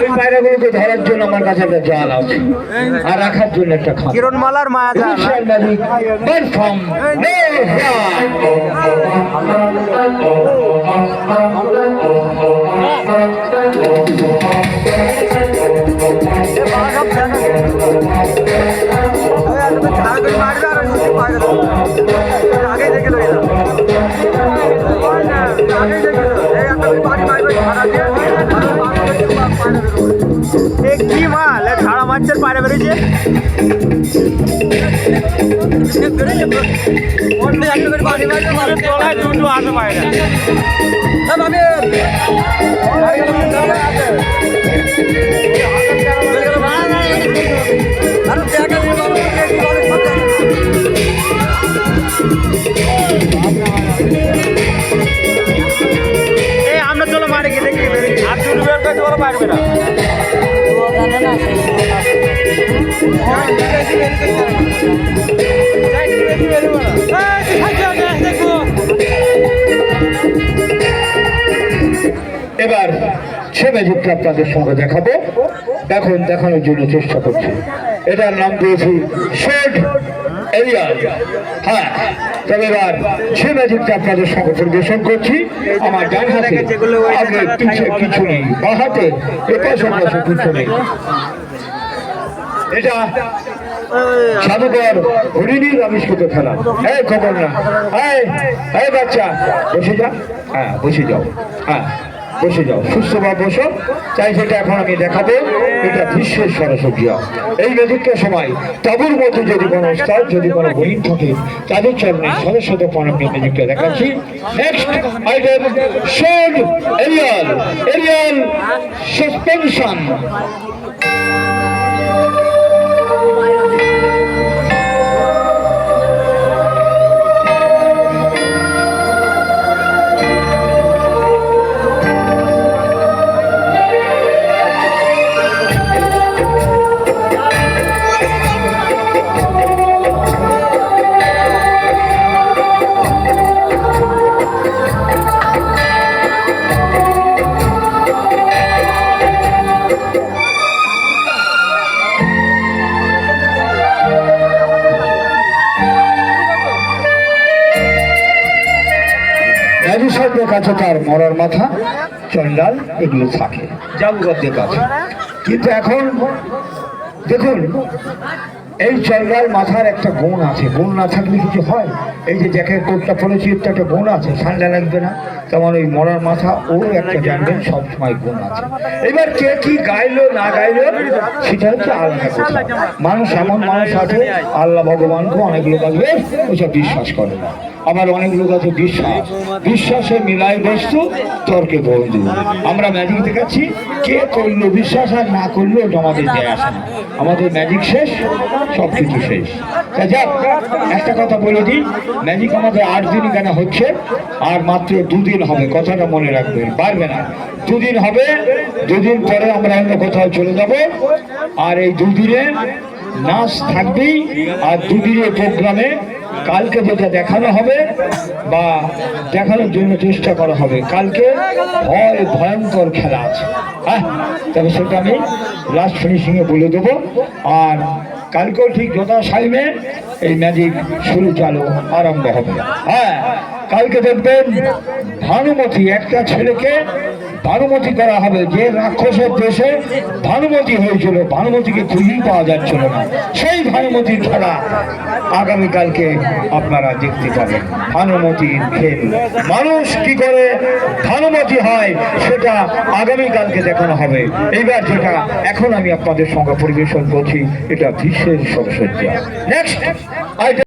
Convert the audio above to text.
ওই পায়রাগুলোকে ধরার জন্য আমার কাছে একটা জাল আছে। আর রাখার জন্য একটা খাম কিরণমালার মায়া জাল। એક કી માં લે થાળા માં ચલ પારે ભરી છે. ઓટલે આટલું કરી પાડી માં મારે તોળા ચૂંટું હાથમાં ના બાબે এবার সে ম্যাজিকটা আপনাদের সঙ্গে দেখাবো। এখন দেখানোর জন্য চেষ্টা করছি। এটার নাম দিয়েছি শেড এরিয়াল। হ্যাঁ তবে এবার সে ম্যাজিকটা আপনাদের সঙ্গে পরিবেশন করছি। আমার ডান হাতে আগে পিছিয়ে কিছু নেই, বা হাতে এপাশ ওপাশে কিছু নেই এটা জাদুকর হরিণীর আবিষ্কৃত খেলা। হ্যাঁ খবর না হ্যাঁ হ্যাঁ বাচ্চা, বসে যা হ্যাঁ বসে যাও। হ্যাঁ বসে যাও। সুস্থভাবে বসো। চাই সেটা এখন আমি দেখাবো। এটা বিশ্বের সরস্বতী এই ম্যাজিকটার সময় তাবুর মধ্যে যদি কোনো স্তর যদি কোনো হরিণ থাকে, তাদের চরণে সরস্বত প্রণাম নিয়ে ম্যাজিকটা দেখাচ্ছি। Next item shade aerial aerial suspension কাছে তার মরার মাথা চন্ডাল এগুলো থাকে জাদুঘরদের কাছে। কিন্তু এখন দেখুন এই চন্ডাল মাথার একটা গুণ আছে। গুণ না থাকলে কিছু হয়? এই যে জ্যাকেট কোটটা পরেছি এর তো একটা গুণ আছে। ঠান্ডা লাগবে না। তেমন ওই মরার মাথা, ওর একটা জানবেন সবসময় গুণ আছে। এবার কে কি গাইলো, না গাইলো, সেটা হচ্ছে আলাদা কথা। মানুষ এমন মানুষ আছে, আল্লাহ ভগবানকে অনেক লোক আসবে ওইসব বিশ্বাস করে না। আবার অনেক লোক আছে, বিশ্বাস। বিশ্বাসে মিলাই বস্তু, তর্কে বন্ধু। আমরা ম্যাজিক দেখাচ্ছি। কে করল বিশ্বাস আর না করল, ওটা আমাদের আসে আমাদের ম্যাজিক শেষ। সব কিছু শেষ যাক, একটা কথা বলে দিই, ম্যাজিক আমাদের আট দিন কেন হচ্ছে? আর মাত্র দুদিন হবে, কথাটা মনে রাখবেন, পারবে না। দুদিন হবে, দুদিন পরে আমরা অন্য কোথাও চলে যাব। আর এই দুদিনে নাচ থাকবেই, আর দুদিনের প্রোগ্রামে কালকে যেটা দেখানো হবে বা দেখানোর জন্য চেষ্টা করা হবে, কালকে ভয়, ভয়ঙ্কর খেলা আছে। হ্যাঁ তবে সেটা আমি লাস্ট ফিনিশিংয়ে বলে দেবো। আর কালকেও ঠিক যথা সাইমে এই ম্যাজিক শুরু চালু, আরম্ভ হবে। হ্যাঁ কালকে দেখবেন, ভানুমতি, একটা ছেলেকে ভানুমতি করা হবে। যে রাক্ষসের দেশে ভানুমতি হয়েছিল, ভানুমতিকে খুঁজেই পাওয়া যাচ্ছিল না। সেই ভানুমতির খেলা আগামীকালকে আপনারা দেখতে পাবেন। ভানুমতির খেল। মানুষ কি করে ভানুমতি হয়, সেটা আগামীকালকে দেখানো হবে। এইবার যেটা এখন আমি আপনাদের সঙ্গে পরিবেশন করছি, এটা বিশ্বের সরস্বতী নেক্সট